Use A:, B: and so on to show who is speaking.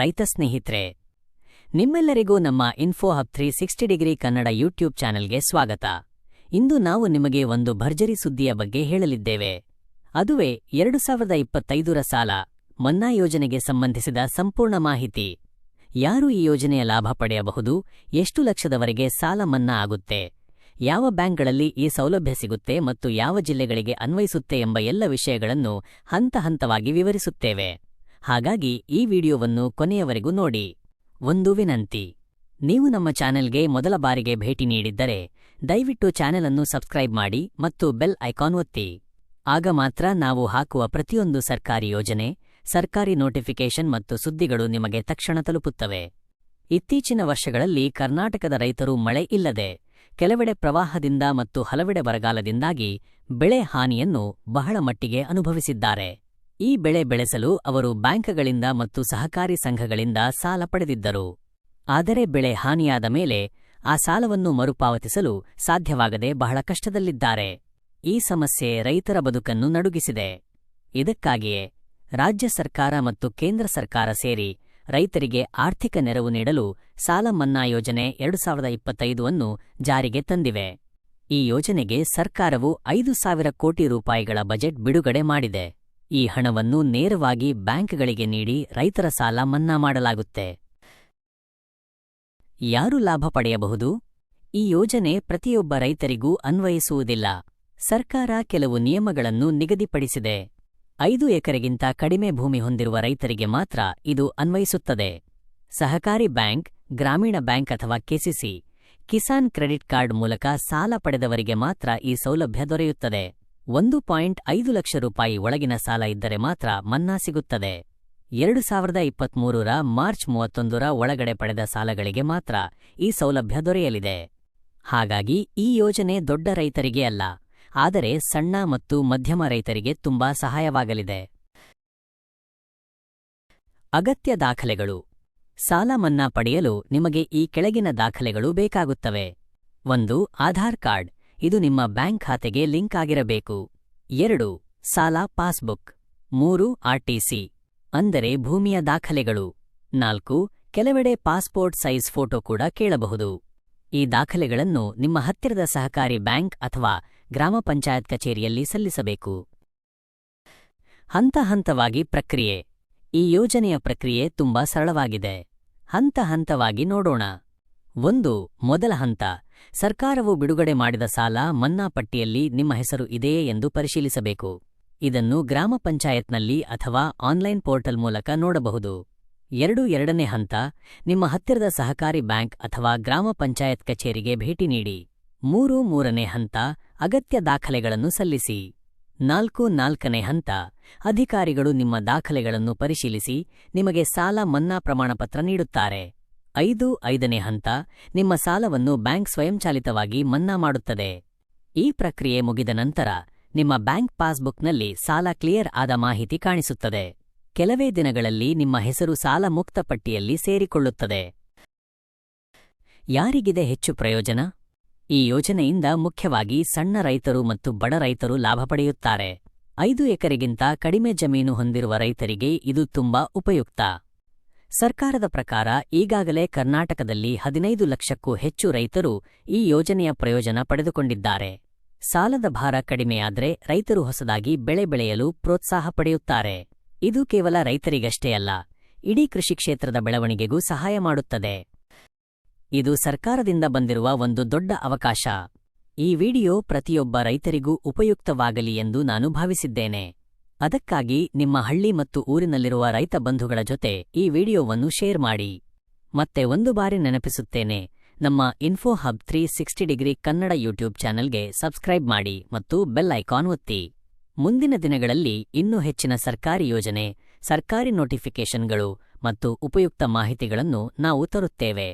A: ರೈತ ಸ್ನೇಹಿತರೆ, ನಿಮ್ಮೆಲ್ಲರಿಗೂ ನಮ್ಮ Info Hub three sixty Degree Kannada YouTube ಚಾನೆಲ್ಗೆ ಸ್ವಾಗತ. ಇಂದು ನಾವು ನಿಮಗೆ ಒಂದು ಭರ್ಜರಿ ಸುದ್ದಿಯ ಬಗ್ಗೆ ಹೇಳಲಿದ್ದೇವೆ. ಅದುವೇ ಎರಡು ಸಾವಿರದ ಇಪ್ಪತ್ತೈದರ ಸಾಲ, ಮನ್ನಾ ಯೋಜನೆಗೆ ಸಂಬಂಧಿಸಿದ ಸಂಪೂರ್ಣ ಮಾಹಿತಿ. ಯಾರು ಈ ಯೋಜನೆಯ ಲಾಭ ಪಡೆಯಬಹುದು? ಎಷ್ಟು ಲಕ್ಷದವರೆಗೆ ಸಾಲ ಮನ್ನಾ ಆಗುತ್ತೆ? ಯಾವ ಬ್ಯಾಂಕ್ಗಳಲ್ಲಿ ಈ ಸೌಲಭ್ಯ ಸಿಗುತ್ತೆ ಮತ್ತು ಯಾವ ಜಿಲ್ಲೆಗಳಿಗೆ ಅನ್ವಯಿಸುತ್ತೆ ಎಂಬ ಎಲ್ಲ ವಿಷಯಗಳನ್ನು ಹಂತ ಹಂತವಾಗಿ ವಿವರಿಸುತ್ತೇವೆ. ಹಾಗಾಗಿ ಈ ವಿಡಿಯೋವನ್ನು ಕೊನೆಯವರೆಗೂ ನೋಡಿ. ಒಂದು ವಿನಂತಿ. ನೀವು ನಮ್ಮ ಚಾನೆಲ್ಗೆ ಮೊದಲ ಬಾರಿಗೆ ಭೇಟಿ ನೀಡಿದ್ದರೆ ದಯವಿಟ್ಟು ಚಾನೆಲ್ ಅನ್ನು ಸಬ್ಸ್ಕ್ರೈಬ್ ಮಾಡಿ ಮತ್ತು ಬೆಲ್ ಐಕಾನ್ ಒತ್ತಿ. ಆಗ ಮಾತ್ರ ನಾವು ಹಾಕುವ ಪ್ರತಿಯೊಂದು ಸರ್ಕಾರಿ ಯೋಜನೆ, ಸರ್ಕಾರಿ ನೋಟಿಫಿಕೇಷನ್ ಮತ್ತು ಸುದ್ದಿಗಳು ನಿಮಗೆ ತಕ್ಷಣ ತಲುಪುತ್ತವೆ. ಇತ್ತೀಚಿನ ವರ್ಷಗಳಲ್ಲಿ ಕರ್ನಾಟಕದ ರೈತರು ಮಳೆ ಇಲ್ಲದೆ, ಕೆಲವೆಡೆ ಪ್ರವಾಹದಿಂದ ಮತ್ತು ಹಲವೆಡೆ ಬರಗಾಲದಿಂದಾಗಿ ಬೆಳೆ ಹಾನಿಯನ್ನು ಬಹಳ ಮಟ್ಟಿಗೆ ಅನುಭವಿಸಿದ್ದಾರೆ. ಈ ಬೆಳೆ ಬೆಳೆಸಲು ಅವರು ಬ್ಯಾಂಕ್ಗಳಿಂದ ಮತ್ತು ಸಹಕಾರಿ ಸಂಘಗಳಿಂದ ಸಾಲ ಪಡೆದಿದ್ದರು. ಆದರೆ ಬೆಳೆ ಹಾನಿಯಾದ ಮೇಲೆ ಆ ಸಾಲವನ್ನು ಮರುಪಾವತಿಸಲು ಸಾಧ್ಯವಾಗದೆ ಬಹಳ ಕಷ್ಟದಲ್ಲಿದ್ದಾರೆ. ಈ ಸಮಸ್ಯೆ ರೈತರ ಬದುಕನ್ನು ನಡುಗಿಸಿದೆ. ಇದಕ್ಕಾಗಿಯೇ ರಾಜ್ಯ ಸರ್ಕಾರ ಮತ್ತು ಕೇಂದ್ರ ಸರ್ಕಾರ ಸೇರಿ ರೈತರಿಗೆ ಆರ್ಥಿಕ ನೆರವು ನೀಡಲು ಸಾಲ ಮನ್ನಾ ಯೋಜನೆ ಎರಡು ಸಾವಿರದ ಇಪ್ಪತ್ತೈದು ಅನ್ನು ಜಾರಿಗೆ ತಂದಿವೆ. ಈ ಯೋಜನೆಗೆ ಸರ್ಕಾರವು ಐದು ಸಾವಿರ ಕೋಟಿ ರೂಪಾಯಿಗಳ ಬಜೆಟ್ ಬಿಡುಗಡೆ ಮಾಡಿದೆ. ಈ ಹಣವನ್ನು ನೇರವಾಗಿ ಬ್ಯಾಂಕ್ಗಳಿಗೆ ನೀಡಿ ರೈತರ ಸಾಲ ಮನ್ನಾ ಮಾಡಲಾಗುತ್ತೆ. ಯಾರು ಲಾಭ ಪಡೆಯಬಹುದು? ಈ ಯೋಜನೆ ಪ್ರತಿಯೊಬ್ಬ ರೈತರಿಗೂ ಅನ್ವಯಿಸುವುದಿಲ್ಲ. ಸರ್ಕಾರ ಕೆಲವು ನಿಯಮಗಳನ್ನು ನಿಗದಿಪಡಿಸಿದೆ. ಐದು ಎಕರೆಗಿಂತ ಕಡಿಮೆ ಭೂಮಿ ಹೊಂದಿರುವ ರೈತರಿಗೆ ಮಾತ್ರ ಇದು ಅನ್ವಯಿಸುತ್ತದೆ. ಸಹಕಾರಿ ಬ್ಯಾಂಕ್, ಗ್ರಾಮೀಣ ಬ್ಯಾಂಕ್ ಅಥವಾ ಕೆಸಿಸಿ ಕಿಸಾನ್ ಕ್ರೆಡಿಟ್ ಕಾರ್ಡ್ ಮೂಲಕ ಸಾಲ ಪಡೆದವರಿಗೆ ಮಾತ್ರ ಈ ಸೌಲಭ್ಯ ದೊರೆಯುತ್ತದೆ. ಒಂದು ಪಾಯಿಂಟ್ ಐದು ಲಕ್ಷ ರೂಪಾಯಿ ಒಳಗಿನ ಸಾಲ ಇದ್ದರೆ ಮಾತ್ರ ಮನ್ನಾ ಸಿಗುತ್ತದೆ. ಎರಡು ಸಾವಿರದ ಇಪ್ಪತ್ಮೂರರ ಮಾರ್ಚ್ ಮೂವತ್ತೊಂದರ ಒಳಗಡೆ ಪಡೆದ ಸಾಲಗಳಿಗೆ ಮಾತ್ರ ಈ ಸೌಲಭ್ಯ ದೊರೆಯಲಿದೆ. ಹಾಗಾಗಿ ಈ ಯೋಜನೆ ದೊಡ್ಡ ರೈತರಿಗೆ ಅಲ್ಲ, ಆದರೆ ಸಣ್ಣ ಮತ್ತು ಮಧ್ಯಮ ರೈತರಿಗೆ ತುಂಬಾ ಸಹಾಯವಾಗಲಿದೆ. ಅಗತ್ಯ ದಾಖಲೆಗಳು. ಸಾಲ ಮನ್ನಾ ಪಡೆಯಲು ನಿಮಗೆ ಈ ಕೆಳಗಿನ ದಾಖಲೆಗಳು ಬೇಕಾಗುತ್ತವೆ. ಒಂದು, ಆಧಾರ್ ಕಾರ್ಡ್. ಇದು ನಿಮ್ಮ ಬ್ಯಾಂಕ್ ಖಾತೆಗೆ ಲಿಂಕ್ ಆಗಿರಬೇಕು. ಎರಡು, ಸಾಲ, ಪಾಸ್ಬುಕ್. ಮೂರು ಆರ್ಟಿಸಿ ಅಂದರೆ ಭೂಮಿಯ ದಾಖಲೆಗಳು. ನಾಲ್ಕು, ಕೆಲವೆಡೆ ಪಾಸ್ಪೋರ್ಟ್ ಸೈಜ್ ಫೋಟೋ ಕೂಡ ಕೇಳಬಹುದು. ಈ ದಾಖಲೆಗಳನ್ನು ನಿಮ್ಮ ಹತ್ತಿರದ ಸಹಕಾರಿ ಬ್ಯಾಂಕ್ ಅಥವಾ ಗ್ರಾಮ ಪಂಚಾಯತ್ ಕಚೇರಿಯಲ್ಲಿ ಸಲ್ಲಿಸಬೇಕು. ಹಂತ ಹಂತವಾಗಿ ಪ್ರಕ್ರಿಯೆ. ಈ ಯೋಜನೆಯ ಪ್ರಕ್ರಿಯೆ ತುಂಬಾ ಸರಳವಾಗಿದೆ. ಹಂತ ಹಂತವಾಗಿ ನೋಡೋಣ. ಒಂದು, ಮೊದಲ ಹಂತ. ಸರ್ಕಾರವು ಬಿಡುಗಡೆ ಮಾಡಿದ ಸಾಲ ಮನ್ನಾ ಪಟ್ಟಿಯಲ್ಲಿ ನಿಮ್ಮ ಹೆಸರು ಇದೆಯೇ ಎಂದು ಪರಿಶೀಲಿಸಬೇಕು. ಇದನ್ನು ಗ್ರಾಮ ಪಂಚಾಯತ್ನಲ್ಲಿ ಅಥವಾ ಆನ್ಲೈನ್ ಪೋರ್ಟಲ್ ಮೂಲಕ ನೋಡಬಹುದು. ಎರಡು ಎರಡನೇ ಹಂತ, ನಿಮ್ಮ ಹತ್ತಿರದ ಸಹಕಾರಿ ಬ್ಯಾಂಕ್ ಅಥವಾ ಗ್ರಾಮ ಪಂಚಾಯತ್ ಕಚೇರಿಗೆ ಭೇಟಿ ನೀಡಿ. ಮೂರು ಮೂರನೇ ಹಂತ, ಅಗತ್ಯ ದಾಖಲೆಗಳನ್ನು ಸಲ್ಲಿಸಿ. ನಾಲ್ಕು ನಾಲ್ಕನೇ ಹಂತ, ಅಧಿಕಾರಿಗಳು ನಿಮ್ಮ ದಾಖಲೆಗಳನ್ನು ಪರಿಶೀಲಿಸಿ, ನಿಮಗೆ ಸಾಲ ಮನ್ನಾ ಪ್ರಮಾಣಪತ್ರ ನೀಡುತ್ತಾರೆ. ಐದು ಐದನೇ ಹಂತ ನಿಮ್ಮ ಸಾಲವನ್ನು ಬ್ಯಾಂಕ್ ಸ್ವಯಂಚಾಲಿತವಾಗಿ ಮನ್ನಾ ಮಾಡುತ್ತದೆ. ಈ ಪ್ರಕ್ರಿಯೆ ಮುಗಿದ ನಂತರ ನಿಮ್ಮ ಬ್ಯಾಂಕ್ ಪಾಸ್ಬುಕ್ನಲ್ಲಿ ಸಾಲ ಕ್ಲಿಯರ್ ಆದ ಮಾಹಿತಿ ಕಾಣಿಸುತ್ತದೆ. ಕೆಲವೇ ದಿನಗಳಲ್ಲಿ ನಿಮ್ಮ ಹೆಸರು ಸಾಲ ಮುಕ್ತ ಪಟ್ಟಿಯಲ್ಲಿ ಸೇರಿಕೊಳ್ಳುತ್ತದೆ. ಯಾರಿಗಿದೆ ಹೆಚ್ಚು ಪ್ರಯೋಜನ? ಈ ಯೋಜನೆಯಿಂದ ಮುಖ್ಯವಾಗಿ ಸಣ್ಣ ರೈತರು ಮತ್ತು ಬಡ ರೈತರು ಲಾಭ ಪಡೆಯುತ್ತಾರೆ. ಐದು ಎಕರೆಗಿಂತ ಕಡಿಮೆ ಜಮೀನು ಹೊಂದಿರುವ ರೈತರಿಗೆ ಇದು ತುಂಬಾ ಉಪಯುಕ್ತ. ಸರ್ಕಾರದ ಪ್ರಕಾರ ಈಗಾಗಲೇ ಕರ್ನಾಟಕದಲ್ಲಿ ಹದಿನೈದು ಲಕ್ಷಕ್ಕೂ ಹೆಚ್ಚು ರೈತರು ಈ ಯೋಜನೆಯ ಪ್ರಯೋಜನ ಪಡೆದುಕೊಂಡಿದ್ದಾರೆ. ಸಾಲದ ಭಾರ ಕಡಿಮೆಯಾದ್ರೆ ರೈತರು ಹೊಸದಾಗಿ ಬೆಳೆ ಬೆಳೆಯಲು ಪ್ರೋತ್ಸಾಹ ಪಡೆಯುತ್ತಾರೆ. ಇದು ಕೇವಲ ರೈತರಿಗಷ್ಟೇ ಅಲ್ಲ, ಇಡೀ ಕೃಷಿ ಕ್ಷೇತ್ರದ ಬೆಳವಣಿಗೆಗೂ ಸಹಾಯ ಮಾಡುತ್ತದೆ. ಇದು ಸರ್ಕಾರದಿಂದ ಬಂದಿರುವ ಒಂದು ದೊಡ್ಡ ಅವಕಾಶ. ಈ ವಿಡಿಯೋ ಪ್ರತಿಯೊಬ್ಬ ರೈತರಿಗೂ ಉಪಯುಕ್ತವಾಗಲಿ ಎಂದು ನಾನು ಭಾವಿಸಿದ್ದೇನೆ. ಅದಕ್ಕಾಗಿ ನಿಮ್ಮ ಹಳ್ಳಿ ಮತ್ತು ಊರಿನಲ್ಲಿರುವ ರೈತ ಬಂಧುಗಳ ಜೊತೆ ಈ ವಿಡಿಯೋವನ್ನು ಶೇರ್ ಮಾಡಿ. ಮತ್ತೆ ಒಂದು ಬಾರಿ ನೆನಪಿಸುತ್ತೇನೆ, ನಮ್ಮ Info Hub three sixty Degree Kannada YouTube ಚಾನೆಲ್ಗೆ ಸಬ್ಸ್ಕ್ರೈಬ್ ಮಾಡಿ ಮತ್ತು ಬೆಲ್ ಐಕಾನ್ ಒತ್ತಿ. ಮುಂದಿನ ದಿನಗಳಲ್ಲಿ ಇನ್ನೂ ಹೆಚ್ಚಿನ ಸರ್ಕಾರಿ ಯೋಜನೆ, ಸರ್ಕಾರಿ ನೋಟಿಫಿಕೇಷನ್ಗಳು ಮತ್ತು ಉಪಯುಕ್ತ ಮಾಹಿತಿಗಳನ್ನು ನಾವು ತರುತ್ತೇವೆ.